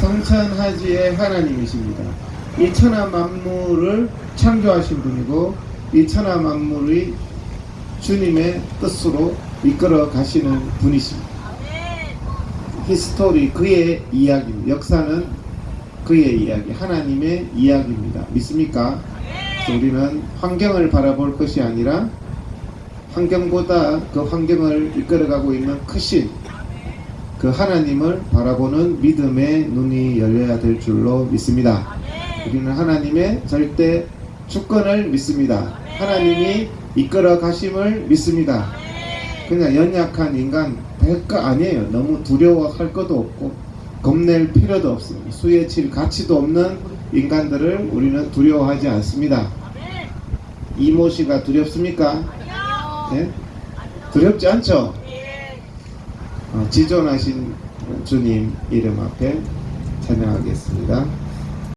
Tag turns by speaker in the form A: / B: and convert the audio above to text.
A: 성천하지의 하나님이십니다. 이 천하 만물을 창조하신 분이고 이 천하 만물의 주님의 뜻으로 이끌어 가시는 분이십니다. 히스토리 그의 이야기입니다. 역사는 그의 이야기, 하나님의 이야기입니다. 믿습니까? 우리는 환경을 바라볼 것이 아니라 환경보다 그 환경을 이끌어가고 있는 크신 그 하나님을 바라보는 믿음의 눈이 열려야 될 줄로 믿습니다. 우리는 하나님의 절대 주권을 믿습니다. 하나님이 이끌어 가심을 믿습니다. 그냥 연약한 인간 별거 아니에요. 너무 두려워할 것도 없고 겁낼 필요도 없습니다. 수에 칠 가치도 없는 인간들을 우리는 두려워하지 않습니다. 이모 씨가 두렵습니까? 네? 두렵지 않죠? 어, 지존하신 주님 이름 앞에 찬양하겠습니다.